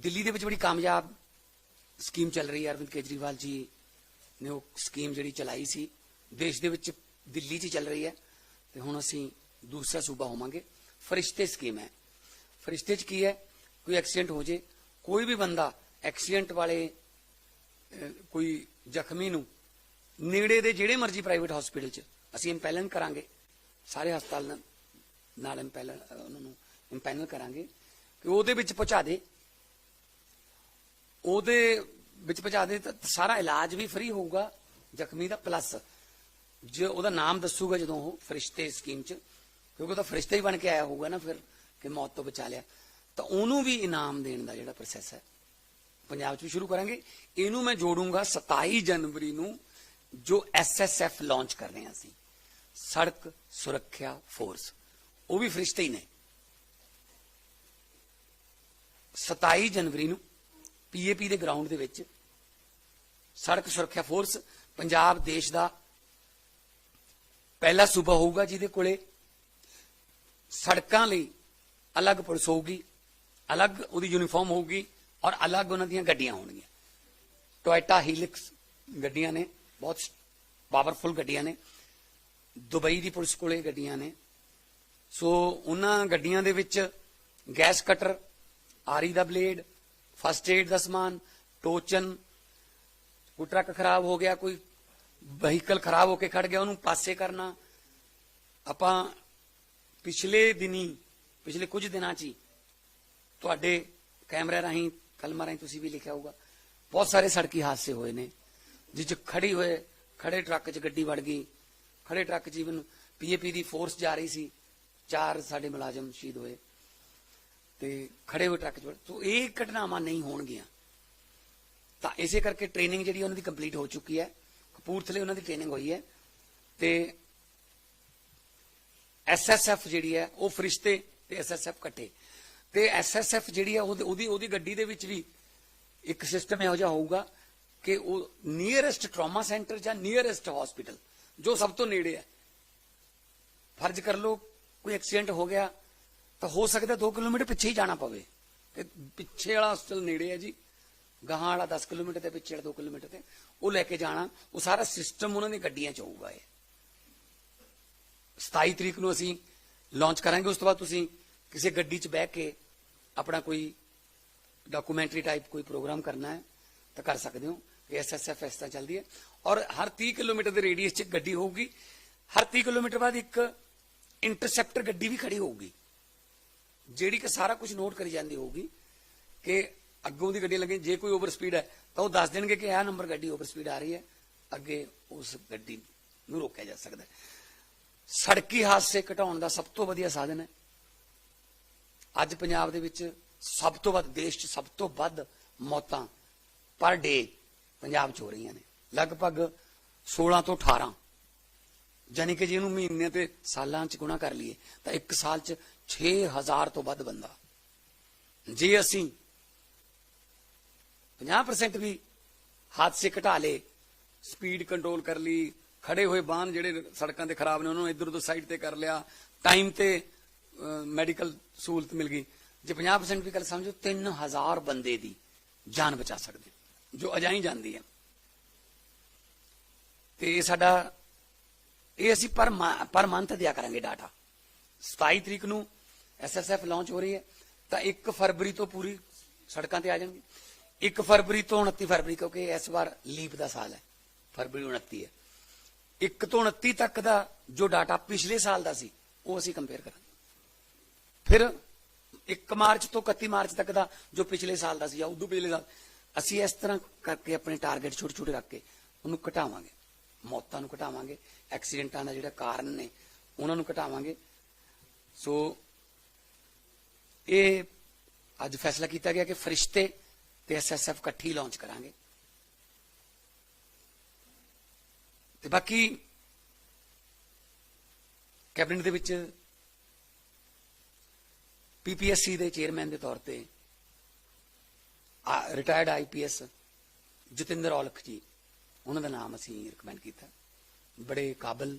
ਦਿੱਲੀ ਦੇ ਵਿੱਚ ਬੜੀ ਕਾਮਯਾਬ ਸਕੀਮ ਚੱਲ ਰਹੀ ਹੈ, ਅਰਵਿੰਦ ਕੇਜਰੀਵਾਲ ਜੀ ਨੇ ਉਹ ਸਕੀਮ ਜਿਹੜੀ ਚਲਾਈ ਸੀ, ਦੇਸ਼ ਦੇ ਵਿੱਚ ਦਿੱਲੀ 'ਚ ਹੀ ਚੱਲ ਰਹੀ ਹੈ ਤੇ ਹੁਣ ਅਸੀਂ ਦੂਸਰਾ ਸੂਬਾ ਹੋਵਾਂਗੇ। ਫਰਿਸ਼ਤੇ ਸਕੀਮ ਹੈ। ਫਰਿਸ਼ਤੇ 'ਚ ਕੀ ਹੈ? ਕੋਈ ਐਕਸੀਡੈਂਟ ਹੋ ਜੇ, ਕੋਈ ਵੀ ਬੰਦਾ ਐਕਸੀਡੈਂਟ ਵਾਲੇ ਕੋਈ ਜ਼ਖਮੀ ਨੂੰ ਨੇੜੇ ਦੇ ਜਿਹੜੇ ਮਰਜ਼ੀ ਪ੍ਰਾਈਵੇਟ ਹਸਪੀਟਲ 'ਚ ਅਸੀਂ ਇੰਪੈਲਨ ਕਰਾਂਗੇ। ਸਾਰੇ ਹਸਪਤਾਲ ਨਾਲ- ਨਾਲ ਇੰਪੈਲਨ ਉਹਨਾਂ ਨੂੰ ਇੰਪੈਨਲ ਕਰਾਂਗੇ ਕਿ ਉਹਦੇ ਵਿੱਚ ਪਹੁੰਚਾ ਦੇ। ਉਹਦੇ ਵਿੱਚ ਪਹੁੰਚਾ ਦੇ ਤਾਂ ਸਾਰਾ ਇਲਾਜ ਵੀ ਫ੍ਰੀ ਹੋਊਗਾ, ਜ਼ਖਮੀ ਦਾ ਪਲੱਸ ਜੇ ਉਹਦਾ ਨਾਮ ਦੱਸੂਗਾ ਜਦੋਂ ਉਹ ਫਰਿਸ਼ਤੇ ਸਕੀਮ 'ਚ, ਕਿਉਂਕਿ ਉਹ ਤਾਂ ਫਰਿਸ਼ਤਾ ਹੀ ਬਣ ਕੇ ਆਇਆ ਹੋਊਗਾ ਨਾ ਫਿਰ ਕਿ ਮੌਤ ਤੋਂ ਬਚਾ ਲਿਆ। ਤਾਂ ਉਹਨੂੰ ਵੀ ਇਨਾਮ ਦੇਣ ਦਾ ਜਿਹੜਾ ਪ੍ਰੋਸੈਸ ਹੈ, ਪੰਜਾਬ 'ਚ ਵੀ ਸ਼ੁਰੂ ਕਰਾਂਗੇ। ਇਹਨੂੰ ਮੈਂ ਜੋੜੂੰਗਾ 27 ਜਨਵਰੀ ਨੂੰ, ਜੋ ਐਸਐਸਐਫ ਲਾਂਚ ਕਰ ਰਹੇ ਹਾਂ ਅਸੀਂ। ਸੜਕ ਸੁਰੱਖਿਆ ਫੋਰਸ ਉਹ ਵੀ ਫਰਿਸ਼ਤੇ ਹੀ ਨੇ। 27 ਜਨਵਰੀ ਨੂੰ ਪੀਏਪੀ ਦੇ ਗਰਾਊਂਡ ਦੇ ਵਿੱਚ ਸੜਕ ਸੁਰੱਖਿਆ ਫੋਰਸ ਪੰਜਾਬ ਦੇਸ਼ ਦਾ ਪਹਿਲਾ ਸੂਬਾ ਹੋਊਗਾ ਜਿਹਦੇ ਕੋਲੇ ਸੜਕਾਂ ਲਈ ਅਲੱਗ ਪੁਲਿਸ ਹੋਊਗੀ, ਅਲੱਗ ਉਹਦੀ ਯੂਨੀਫਾਰਮ ਹੋਊਗੀ ਔਰ ਅਲੱਗ ਉਹਨਾਂ ਦੀਆਂ ਗੱਡੀਆਂ ਹੋਣਗੀਆਂ। ਟੋਇਟਾ ਹੀਲਿਕਸ ਗੱਡੀਆਂ ਨੇ, ਬਹੁਤ ਪਾਵਰਫੁਲ ਗੱਡੀਆਂ ਨੇ। ਦੁਬਈ ਦੀ ਪੁਲਿਸ ਕੋਲੇ ਗੱਡੀਆਂ ਨੇ। ਸੋ ਉਹਨਾਂ ਗੱਡੀਆਂ ਦੇ ਵਿੱਚ ਗੈਸ ਕਟਰ ਆਰੀ ਦਾ ਬਲੇਡ ਫਸਟ ਏਡ ਦਾ ਸਮਾਨ, ਟੋਚਨ, ਕੋਈ ਟਰੱਕ ਖਰਾਬ ਹੋ ਗਿਆ, ਕੋਈ ਵਹੀਕਲ ਖਰਾਬ ਹੋ ਕੇ ਖੜ ਗਿਆ, ਉਹਨੂੰ ਪਾਸੇ ਕਰਨਾ। ਆਪਾਂ ਪਿਛਲੇ ਦਿਨੀ, ਪਿਛਲੇ ਕੁਝ ਦਿਨਾਂ 'ਚ ਹੀ ਤੁਹਾਡੇ ਕੈਮਰੇ ਰਾਹੀਂ, ਕਲਮਾਂ ਰਾਹੀਂ ਤੁਸੀਂ ਵੀ ਲਿਖਿਆ ਹੋਊਗਾ, ਬਹੁਤ ਸਾਰੇ ਸੜਕੀ ਹਾਦਸੇ ਹੋਏ ਨੇ, ਜਿਸ 'ਚ ਖੜੀ ਹੋਏ, ਖੜੇ ਟਰੱਕ 'ਚ ਗੱਡੀ ਵੜ ਗਈ, ਖੜੇ ਟਰੱਕ 'ਚ ਇਵਨ ਪੀਏਪੀ ਦੀ ਫੋਰਸ ਜਾ ਰਹੀ ਸੀ, ਚਾਰ ਸਾਡੇ ਮੁਲਾਜ਼ਮ ਸ਼ਹੀਦ ਹੋਏ। ਤੇ ਖੜੇ ਹੋਏ ਟਰੱਕ 'ਚ ਵੜ- ਇਹ ਘਟਨਾਵਾਂ ਨਹੀਂ ਹੋਣਗੀਆਂ। ਤਾਂ ਇਸੇ ਕਰਕੇ ਟ੍ਰੇਨਿੰਗ ਜਿਹੜੀ ਉਹਨਾਂ ਦੀ ਕੰਪਲੀਟ ਹੋ ਚੁੱਕੀ ਹੈ। ਕਪੂਰਥਲੇ ਉਹਨਾਂ ਦੀ ਟ੍ਰੇਨਿੰਗ ਹੋਈ ਹੈ। ਤੇ ਐਸਐਸਐਫ ਜਿਹੜੀ ਹੈ, ਉਹ ਫਰਿਸ਼ਤੇ ਤੇ ਐਸਐਸਐਫ ਇਕੱਠੇ। ਤੇ ਐਸਐਸਐਫ ਜਿਹੜੀ ਹੈ ਉਹਦੀ ਉਹਦੀ ਉਹਦੀ ਗੱਡੀ ਦੇ ਵਿੱਚ ਵੀ ਇੱਕ ਸਿਸਟਮ ਇਹੋ ਜਿਹਾ ਹੋਊਗਾ ਕਿ ਉਹ ਨੀਅਰੈਸਟ ਟਰਾਮਾ ਸੈਂਟਰ ਜਾਂ ਨੀਅਰੈਸਟ ਹਸਪੀਟਲ ਜੋ ਸਭ ਤੋਂ ਨੇੜੇ ਹੈ। ਫਰਜ਼ ਕਰ ਲਓ, ਕੋਈ ਐਕਸੀਡੈਂਟ ਹੋ ਗਿਆ ਤਾਂ ਹੋ ਸਕਦਾ 2 ਕਿਲੋਮੀਟਰ ਪਿੱਛੇ ਹੀ ਜਾਣਾ ਪਵੇ। ਤੇ ਪਿੱਛੇ ਵਾਲਾ ਹਸਪਤਾਲ ਨੇੜੇ ਹੈ ਜੀ। ਗਾਹਾਂ ਵਾਲਾ 10 ਕਿਲੋਮੀਟਰ ਤੇ ਪਿੱਛੇ ਵਾਲਾ 2 ਕਿਲੋਮੀਟਰ ਤੇ, ਉਹ ਲੈ ਕੇ ਜਾਣਾ। ਉਹ ਸਾਰਾ ਸਿਸਟਮ ਉਹਨਾਂ ਦੀ ਗੱਡੀਆਂ 'ਚ ਹੋਊਗਾ ਇਹ। 27 ਤਰੀਕ ਨੂੰ ਅਸੀਂ ਲਾਂਚ ਕਰਾਂਗੇ, ਉਸ ਤੋਂ ਬਾਅਦ ਤੁਸੀਂ ਕਿਸੇ ਗੱਡੀ 'ਚ ਬਹਿ ਕੇ ਆਪਣਾ ਕੋਈ ਡਾਕੂਮੈਂਟਰੀ ਟਾਈਪ ਕੋਈ ਪ੍ਰੋਗਰਾਮ ਕਰਨਾ ਹੈ, ਤਾਂ ਕਰ ਸਕਦੇ ਹੋ। ਕਿ ਐਸਐਸਐਫ ਇਸ ਤਰ੍ਹਾਂ ਚੱਲਦੀ ਹੈ। ਔਰ ਹਰ 30 ਕਿਲੋਮੀਟਰ ਦੇ ਰੇਡੀਅਸ 'ਚ ਗੱਡੀ ਹੋਊਗੀ। ਹਰ 30 ਕਿਲੋਮੀਟਰ ਬਾਅਦ ਇੱਕ ਇੰਟਰਸੈਪਟਰ ਗੱਡੀ ਵੀ ਖੜੀ ਹੋਊਗੀ। ਜਿਹੜੀ ਕਿ ਸਾਰਾ ਕੁਝ ਨੋਟ ਕਰੀ ਜਾਂਦੀ ਹੋਊਗੀ ਕਿ ਅੱਗੋਂ ਦੀ ਗੱਡੀ ਲੱਗੇ, ਜੇ ਕੋਈ ਓਵਰ ਸਪੀਡ ਹੈ, ਤਾਂ ਉਹ ਦੱਸ ਦੇਣਗੇ ਕਿ ਇਹ ਨੰਬਰ ਗੱਡੀ ਓਵਰ ਸਪੀਡ ਆ ਰਹੀ ਹੈ, ਅੱਗੇ ਉਸ ਗੱਡੀ ਨੂੰ ਰੋਕਿਆ ਜਾ ਸਕਦਾ ਹੈ। ਸੜਕੀ ਹਾਦਸੇ ਘਟਾਉਣ ਦਾ ਸਭ ਤੋਂ ਵਧੀਆ ਸਾਧਨ ਹੈ। ਅੱਜ ਪੰਜਾਬ ਦੇ ਵਿੱਚ ਸਭ ਤੋਂ ਵੱਧ, ਦੇਸ਼ 'ਚ ਸਭ ਤੋਂ ਵੱਧ ਮੌਤਾਂ ਪਰ ਡੇ ਪੰਜਾਬ 'ਚ ਹੋ ਰਹੀਆਂ ਨੇ। ਲਗਭਗ 16 ਤੋਂ 18 ਜਾਨੀ ਕਿ ਜੇ ਇਹਨੂੰ ਮਹੀਨੇ ਤੇ ਸਾਲਾਂ 'ਚ ਗੁਣਾ ਕਰ ਲਈਏ, ਤਾਂ ਇੱਕ ਸਾਲ 'ਚ 6000 ਤੋਂ ਵੱਧ ਬੰਦਾ। ਜੇ ਅਸੀਂ 50% ਵੀ ਹਾਦਸੇ ਘਟਾ ਲਏ ਸਪੀਡ ਕੰਟਰੋਲ ਕਰ ਲਈ, ਖੜੇ ਹੋਏ ਵਾਹਨ ਜਿਹੜੇ ਸੜਕਾਂ ਤੇ ਖਰਾਬ ਨੇ, ਉਹਨਾਂ ਨੂੰ ਇੱਧਰ ਉੱਧਰ ਸਾਈਡ ਤੇ ਕਰ ਲਿਆ ਟਾਈਮ ਤੇ ਮੈਡੀਕਲ ਸਹੂਲਤ ਮਿਲ ਗਈ। ਜੇ 50% ਵੀ ਗੱਲ ਸਮਝੋ 3000 ਬੰਦੇ ਦੀ ਜਾਨ ਬਚਾ ਸਕਦੇ ਜੋ ਅਜਾਈ ਜਾਂਦੀ ਹੈ। ਤੇ ਸਾਡਾ, ਇਹ ਅਸੀਂ ਪਰ ਮ- ਪਰ ਮੰਥ ਦਿਆ ਕਰਾਂਗੇ ਡਾਟਾ 27 ਤਰੀਕ ਨੂੰ ਐਸਐਸਐਫ ਲਾਂਚ ਹੋ ਰਹੀ ਹੈ, ਤਾਂ 1 ਫਰਵਰੀ ਤੋਂ ਪੂਰੀ ਸੜਕਾਂ ਤੇ ਆ ਜਾਣਗੇ। 1 ਫਰਵਰੀ ਤੋਂ 29 ਫਰਵਰੀ, ਕਿਉਂਕਿ ਇਸ ਵਾਰ ਲੀਪ ਦਾ ਸਾਲ ਹੈ, ਫਰਵਰੀ 29 ਹੈ। 1 ਤੋਂ 29 ਤੱਕ ਦਾ ਜੋ ਡਾਟਾ ਪਿਛਲੇ ਸਾਲ ਦਾ ਸੀ, ਉਹ ਅਸੀਂ ਕੰਪੇਅਰ ਕਰਾਂਗੇ। ਫਿਰ 1 ਮਾਰਚ ਤੋਂ 31 ਮਾਰਚ ਤੱਕ ਦਾ ਜੋ ਪਿਛਲੇ ਸਾਲ ਦਾ ਸੀ, ਜਾਂ ਉਦੋਂ ਪਿਛਲੇ ਸਾਲ, ਅਸੀਂ ਇਸ ਤਰ੍ਹਾਂ ਕਰਕੇ ਆਪਣੇ ਟਾਰਗੇਟ ਛੋਟੇ ਛੋਟੇ ਰੱਖ ਕੇ ਉਹਨੂੰ ਘਟਾਵਾਂਗੇ। ਮੌਤਾਂ ਨੂੰ ਘਟਾਵਾਂਗੇ, ਐਕਸੀਡੈਂਟਾਂ ਦਾ ਜਿਹੜਾ ਕਾਰਨ ਨੇ, ਉਹਨਾਂ ਨੂੰ ਘਟਾਵਾਂਗੇ। ਸੋ ਇਹ ਅੱਜ ਫੈਸਲਾ ਕੀਤਾ ਗਿਆ ਕਿ ਫਰਿਸ਼ਤੇ ਤੇ ਐਸਐਸਐਫ ਇਕੱਠੀ ਲਾਂਚ ਕਰਾਂਗੇ। ਤੇ ਬਾਕੀ ਕੈਬਨਿਟ ਦੇ ਵਿੱਚ ਪੀਪੀਐਸਸੀ ਦੇ ਚੇਅਰਮੈਨ ਦੇ ਤੌਰ ਤੇ ਰਿਟਾਇਰਡ ਆਈਪੀਐਸ ਜਤਿੰਦਰ ਔਲਖ ਜੀ, ਉਹਨਾਂ ਦਾ ਨਾਮ ਅਸੀਂ ਰეკਮੈਂਡ ਕੀਤਾ। ਬੜੇ ਕਾਬਲ,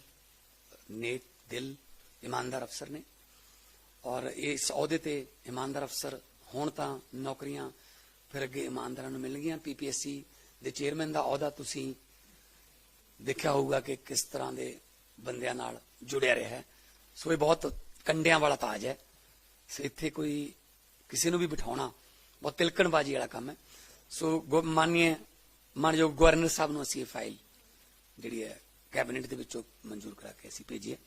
ਨੇਕ ਦਿਲ, ਇਮਾਨਦਾਰ ਅਫਸਰ ਨੇ। ਔਰ ਇਸ ਅਹੁਦੇ ਤੇ ਇਮਾਨਦਾਰ ਅਫਸਰ ਹੋਣ ਤਾਂ ਨੌਕਰੀਆਂ ਫਿਰ ਅੱਗੇ ਇਮਾਨਦਾਰਾਂ ਨੂੰ ਮਿਲ ਗਈਆਂ ਪੀਪੀਐਸਸੀ ਦੇ ਚੇਅਰਮੈਨ ਦਾ ਅਹੁਦਾ ਤੁਸੀਂ ਦੇਖਿਆ ਹੋਊਗਾ ਕਿ ਕਿਸ ਤਰ੍ਹਾਂ ਦੇ ਬੰਦਿਆਂ ਨਾਲ ਜੁੜਿਆ ਰਿਹਾ ਹੈ। ਸੋ ਇਹ ਬਹੁਤ ਕੰਡਿਆਂ ਵਾਲਾ ਤਾਜ ਹੈ। ਸੋ ਇੱਥੇ ਕੋਈ ਕਿਸੇ ਨੂੰ ਵੀ ਬਿਠਾਉਣਾ ਬਹੁਤ ਤਿਲਕਣਬਾਜੀ ਵਾਲਾ ਕੰਮ ਹੈ। ਸੋ ਗੋ- ਮਾਨਯੋਗ ਗਵਰਨਰ ਸਾਹਿਬ ਨੂੰ ਅਸੀਂ ਇਹ ਫਾਈਲ ਜਿਹੜੀ ਹੈ ਕੈਬਨਿਟ ਦੇ ਵਿੱਚੋਂ ਮਨਜ਼ੂਰ ਕਰਾ ਕੇ ਅਸੀਂ ਭੇਜੀ ਹੈ।